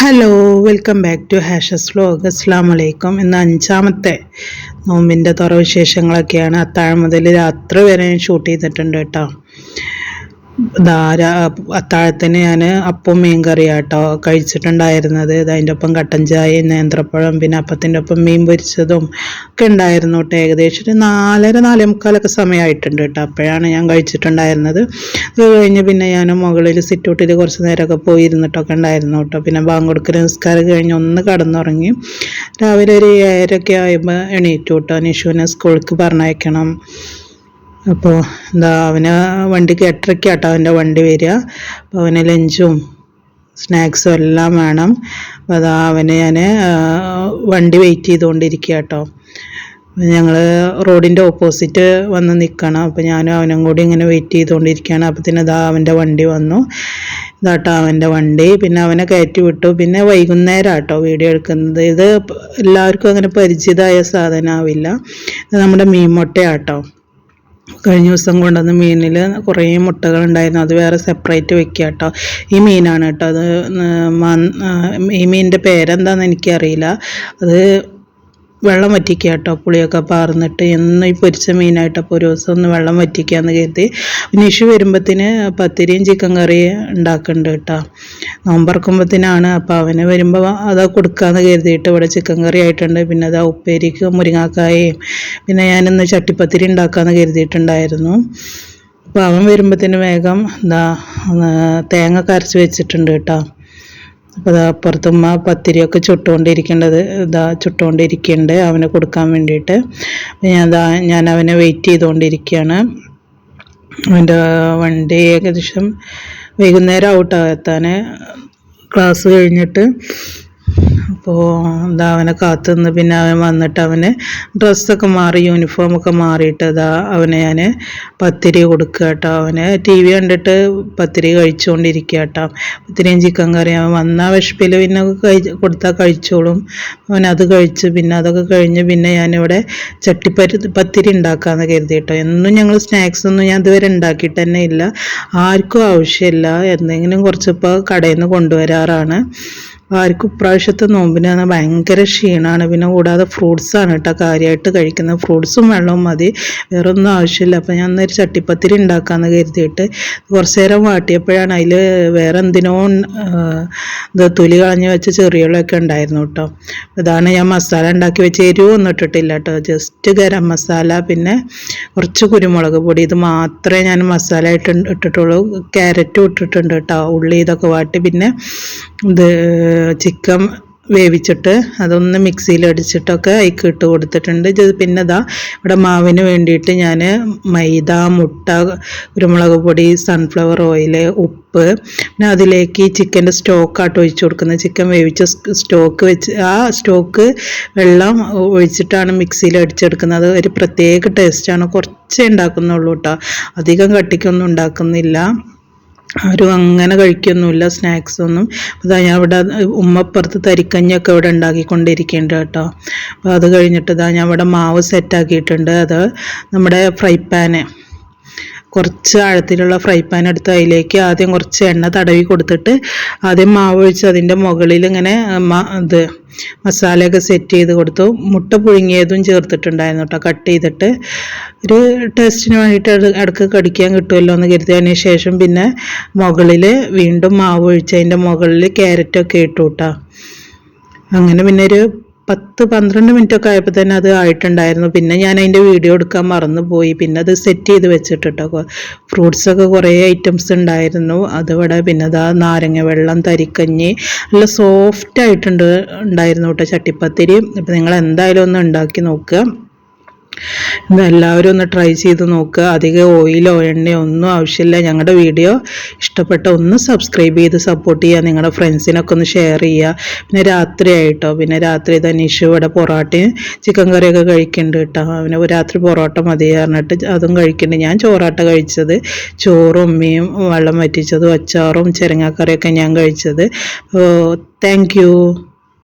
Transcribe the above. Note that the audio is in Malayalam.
Hello welcome back to Hashas vlog അസ്സാം വലൈക്കും ഇന്ന് അഞ്ചാമത്തെ നോമ്പിന്റെ തുറ വിശേഷങ്ങളൊക്കെയാണ് അത്താഴം മുതൽ രാത്രി വരെ ഷൂട്ട് ചെയ്തിട്ടുണ്ട് കേട്ടോ. ധാര അത്താഴത്തിന് ഞാൻ അപ്പം മീൻ കറിയാട്ടോ കഴിച്ചിട്ടുണ്ടായിരുന്നത്. അതിന്റെ ഒപ്പം കട്ടൻ ചായയും നേന്ത്രപ്പഴം പിന്നെ അപ്പത്തിന്റെ ഒപ്പം മീൻ പൊരിച്ചതും ഒക്കെ ഉണ്ടായിരുന്നു കേട്ടോ. ഏകദേശം ഒരു നാലര നാലേ മുക്കാലൊക്കെ സമയമായിട്ടുണ്ട് കേട്ടോ. അപ്പോഴാണ് ഞാൻ കഴിച്ചിട്ടുണ്ടായിരുന്നത്. അത് കഴിഞ്ഞ് പിന്നെ ഞാൻ മുകളിൽ സിറ്റൗട്ടിൽ കുറച്ച് നേരമൊക്കെ പോയി ഇരുന്നിട്ടൊക്കെ ഉണ്ടായിരുന്നു കേട്ടോ. പിന്നെ ബാങ്ക് കൊടുക്കൽ നിസ്കാരം കഴിഞ്ഞ് ഒന്ന് കടന്നുറങ്ങി രാവിലെ ഒരു ഏഴരൊക്കെ ആയപ്പോൾ എണീറ്റു കേട്ടോ. നിഷുവിനെ സ്കൂൾക്ക് പറഞ്ഞയക്കണം. അപ്പോൾ എന്താ അവന് വണ്ടിക്ക് എട്ടരയ്ക്കാട്ടോ അവന്റെ വണ്ടി വരിക. അപ്പോൾ അവന് ലഞ്ചും സ്നാക്സും എല്ലാം വേണം. അപ്പോൾ അതാ അവന് ഞാൻ വണ്ടി വെയിറ്റ് ചെയ്തുകൊണ്ടിരിക്കുക കേട്ടോ ഞങ്ങൾ റോഡിന്റെ ഓപ്പോസിറ്റ് വന്ന് നിൽക്കണം. അപ്പോൾ ഞാനും അവനും കൂടി ഇങ്ങനെ വെയിറ്റ് ചെയ്തുകൊണ്ടിരിക്കുകയാണ്. തന്നെ ഇതാ അവന്റെ വണ്ടി വന്നു. ഇതാട്ടോ അവന്റെ വണ്ടി. പിന്നെ അവനെ കയറ്റി വിട്ടു. പിന്നെ വൈകുന്നേരം ആട്ടോ വീഡിയോ എടുക്കുന്നത്. ഇത് എല്ലാവർക്കും അങ്ങനെ പരിചിതമായ സാധനമാവില്ല നമ്മുടെ മീൻമുട്ടയാട്ടോ കഴിഞ്ഞ ദിവസം കൊണ്ടുവന്ന മീനിൽ കുറേ മുട്ടകൾ ഉണ്ടായിരുന്നു അത് വേറെ സെപ്പറേറ്റ് വെക്കുക കേട്ടോ. ഈ മീനാണ് കേട്ടോ. അത് ഈ മീനിന്റെ പേരെന്താണെന്ന് എനിക്കറിയില്ല. അത് വെള്ളം വറ്റിക്കുക കേട്ടോ പുളിയൊക്കെ പാർന്നിട്ട്. എന്നും ഈ പൊരിച്ച മീനായിട്ട് അപ്പോൾ ഒരു ദിവസം ഒന്ന് വെള്ളം വറ്റിക്കാന്ന് കരുതി. നിഷു വരുമ്പത്തിന് പത്തിരിയും ചിക്കൻ കറിയും ഉണ്ടാക്കുന്നുണ്ട് കേട്ടോ. നോമ്പറക്കുമ്പത്തിനാണ്. അപ്പോൾ അവന് വരുമ്പോൾ അത് കൊടുക്കാന്ന് കരുതിയിട്ട് ഇവിടെ ചിക്കൻ കറി ആയിട്ടുണ്ട്. പിന്നെ അത് ഉപ്പേരിക്ക് മുരിങ്ങാക്കായയും. പിന്നെ ഞാനിന്ന് ചട്ടിപ്പത്തിരി ഉണ്ടാക്കാമെന്ന് കരുതിയിട്ടുണ്ടായിരുന്നു. അപ്പോൾ അവൻ വരുമ്പത്തിന് വേഗം എന്താ തേങ്ങ കരച്ച് വെച്ചിട്ടുണ്ട് കേട്ടോ. അപ്പോൾ അതാ അപ്പുറത്തുമ്മ പത്തിരിയൊക്കെ ചുട്ടുകൊണ്ടിരിക്കേണ്ടത് ഇതാ ചുട്ടുകൊണ്ടിരിക്കുന്നുണ്ട് അവന് കൊടുക്കാൻ വേണ്ടിയിട്ട്. ഞാൻ അതാ ഞാൻ അവനെ വെയിറ്റ് ചെയ്തുകൊണ്ടിരിക്കുകയാണ്. അവന്റെ വണ്ടി ഏകദേശം വൈകുന്നേരം ഔട്ടാണ് എത്താൻ ക്ലാസ് കഴിഞ്ഞിട്ട് അപ്പോൾ എന്താ അവനെ കാത്തു നിന്ന് പിന്നെ അവൻ വന്നിട്ട് അവന് ഡ്രസ്സൊക്കെ മാറി യൂണിഫോമൊക്കെ മാറിയിട്ട് ഇതാ അവനെ ഞാൻ പത്തിരി കൊടുക്കുക കേട്ടോ. അവന് ടി വി കണ്ടിട്ട് പത്തിരി കഴിച്ചുകൊണ്ടിരിക്കുക കേട്ടോ പത്തിരിയും ചിക്കൻ കറി അവൻ വന്ന വിഷപ്പിൽ പിന്നെ കഴി കൊടുത്താൽ കഴിച്ചോളും. അവൻ അത് കഴിച്ച് പിന്നെ അതൊക്കെ കഴിഞ്ഞ് പിന്നെ ഞാനിവിടെ ചട്ടിപ്പരി പത്തിരി ഉണ്ടാക്കാമെന്ന് കരുതി കേട്ടോ. എന്നും ഞങ്ങൾ സ്നാക്സ് ഒന്നും ഞാൻ ഇതുവരെ ഉണ്ടാക്കിയിട്ട് തന്നെ ഇല്ല. ആർക്കും ആവശ്യമില്ല. എന്തെങ്കിലും കുറച്ചിപ്പോൾ കടയിൽ നിന്ന് കൊണ്ടുവരാറാണ്. ആർക്കും ഇപ്രാവശ്യത്തെ നോമ്പിനാണ് ഭയങ്കര ക്ഷീണമാണ് പിന്നെ കൂടാതെ ഫ്രൂട്ട്സാണ് കേട്ടോ കാര്യമായിട്ട് കഴിക്കുന്നത്. ഫ്രൂട്ട്സും വെള്ളവും മതി. വേറെ ഒന്നും ആവശ്യമില്ല. അപ്പോൾ ഞാൻ ഒരു ചട്ടിപ്പത്തിരി ഉണ്ടാക്കാമെന്ന് കരുതിയിട്ട് കുറച്ച് നേരം വാട്ടിയപ്പോഴാണ് അതിൽ വേറെ എന്തിനോ ഇത് തൊലി കളഞ്ഞ് വെച്ച ചെറിയളൊക്കെ ഉണ്ടായിരുന്നു കേട്ടോ. ഇതാണ് ഞാൻ മസാല ഉണ്ടാക്കി വെച്ച് എരിവൊന്നും ഇട്ടിട്ടില്ല കേട്ടോ. ജസ്റ്റ് ഗരം മസാല പിന്നെ കുറച്ച് കുരുമുളക് പൊടി. ഇത് മാത്രമേ ഞാൻ മസാല ഇട്ട് ഇട്ടിട്ടുള്ളൂ. ക്യാരറ്റും ഇട്ടിട്ടുണ്ട് കേട്ടോ. ഉള്ളി ഇതൊക്കെ വാട്ടി പിന്നെ ഇത് ചിക്കൻ വേവിച്ചിട്ട് അതൊന്ന് മിക്സിയിൽ അടിച്ചിട്ടൊക്കെ അതിക്ക് ഇട്ട് കൊടുത്തിട്ടുണ്ട്. ഇത് പിന്നെ ഇതാ ഇവിടെ മാവിന് വേണ്ടിയിട്ട് ഞാൻ മൈദ മുട്ട കുരുമുളക് പൊടി സൺഫ്ലവർ ഓയിൽ ഉപ്പ് പിന്നെ അതിലേക്ക് ചിക്കന്റെ സ്റ്റോക്കാട്ട് ഒഴിച്ചു കൊടുക്കുന്നത് ചിക്കൻ വേവിച്ച സ്റ്റോക്ക് വെച്ച് ആ സ്റ്റോക്ക് വെള്ളം ഒഴിച്ചിട്ടാണ് മിക്സിയിൽ അടിച്ചെടുക്കുന്നത്. ഒരു പ്രത്യേക ടേസ്റ്റാണ് കുറച്ചേ ഉണ്ടാക്കുന്നുള്ളൂ കേട്ടോ അധികം കട്ടിക്കൊന്നും ഉണ്ടാക്കുന്നില്ല. ആരും അങ്ങനെ കഴിക്കൊന്നുമില്ല സ്നാക്സ് ഒന്നും. അതാ ഞാൻ ഇവിടെ ഉമ്മപ്പുറത്ത് തരിക്കഞ്ഞൊക്കെ ഇവിടെ ഉണ്ടാക്കിക്കൊണ്ടിരിക്കുന്നുണ്ട് കേട്ടോ. അപ്പോൾ അത് കഴിഞ്ഞിട്ട് ഇതാ ഞാൻ ഇവിടെ മാവ് സെറ്റാക്കിയിട്ടുണ്ട് അത് നമ്മുടെ ഫ്രൈ പാന്. കുറച്ച് ആഴത്തിലുള്ള ഫ്രൈ പാൻ എടുത്ത് അതിലേക്ക് ആദ്യം കുറച്ച് എണ്ണ തടവി കൊടുത്തിട്ട് ആദ്യം മാവ് ഒഴിച്ച് അതിന്റെ മുകളിൽ ഇങ്ങനെ ഇത് മസാലയൊക്കെ സെറ്റ് ചെയ്ത് കൊടുത്തു. മുട്ട പുഴുങ്ങിയതും ചേർത്തിട്ടുണ്ടായിരുന്നു കേട്ടോ കട്ട് ചെയ്തിട്ട്. ഒരു ടേസ്റ്റിന് വേണ്ടിയിട്ട് ഇടയ്ക്ക് കടിക്കാൻ കിട്ടുമല്ലോ എന്ന് കരുതിയതിന് ശേഷം പിന്നെ മുകളിൽ വീണ്ടും മാവ് ഒഴിച്ച് അതിന്റെ മുകളിൽ ക്യാരറ്റൊക്കെ ഇട്ടു കേട്ടോ അങ്ങനെ പിന്നെ ഒരു പത്ത് പന്ത്രണ്ട് മിനിറ്റ് ഒക്കെ ആയപ്പോൾ തന്നെ അത് ആയിട്ടുണ്ടായിരുന്നു. പിന്നെ ഞാൻ അതിന്റെ വീഡിയോ എടുക്കാൻ മറന്നുപോയി. പിന്നെ അത് സെറ്റ് ചെയ്ത് വെച്ചിട്ടിട്ടോ. ഫ്രൂട്ട്സൊക്കെ കുറേ ഐറ്റംസ് ഉണ്ടായിരുന്നു. അതിവിടെ പിന്നെ അതാ നാരങ്ങ വെള്ളം തരിക്കഞ്ഞി നല്ല സോഫ്റ്റ് ആയിട്ടുണ്ട് ഉണ്ടായിരുന്നു കേട്ടോ ചട്ടിപ്പത്തിരി. അപ്പം നിങ്ങൾ എന്തായാലും ഒന്ന് ഉണ്ടാക്കി നോക്കുക. എല്ലാവരും ഒന്ന് ട്രൈ ചെയ്ത് നോക്കുക അധികം ഓയിലോ എണ്ണയോ ഒന്നും ആവശ്യമില്ല. ഞങ്ങളുടെ വീഡിയോ ഇഷ്ടപ്പെട്ട ഒന്ന് സബ്സ്ക്രൈബ് ചെയ്ത് സപ്പോർട്ട് ചെയ്യുക. നിങ്ങളുടെ ഫ്രണ്ട്സിനൊക്കെ ഒന്ന് ഷെയർ ചെയ്യുക. പിന്നെ രാത്രി ആയിട്ടോ പിന്നെ രാത്രി തനീഷ് ഇവിടെ പൊറോട്ടയും ചിക്കൻ കറിയൊക്കെ കഴിക്കുന്നുണ്ട് കേട്ടോ. അവന് രാത്രി പൊറോട്ട മതി പറഞ്ഞിട്ട് അതും കഴിക്കുന്നുണ്ട് ഞാൻ ചോറാട്ട കഴിച്ചത്. ചോറും മീൻ വെള്ളം വറ്റിച്ചതും അച്ചാറും ചെരങ്ങാക്കറിയൊക്കെ ഞാൻ കഴിച്ചത്. താങ്ക്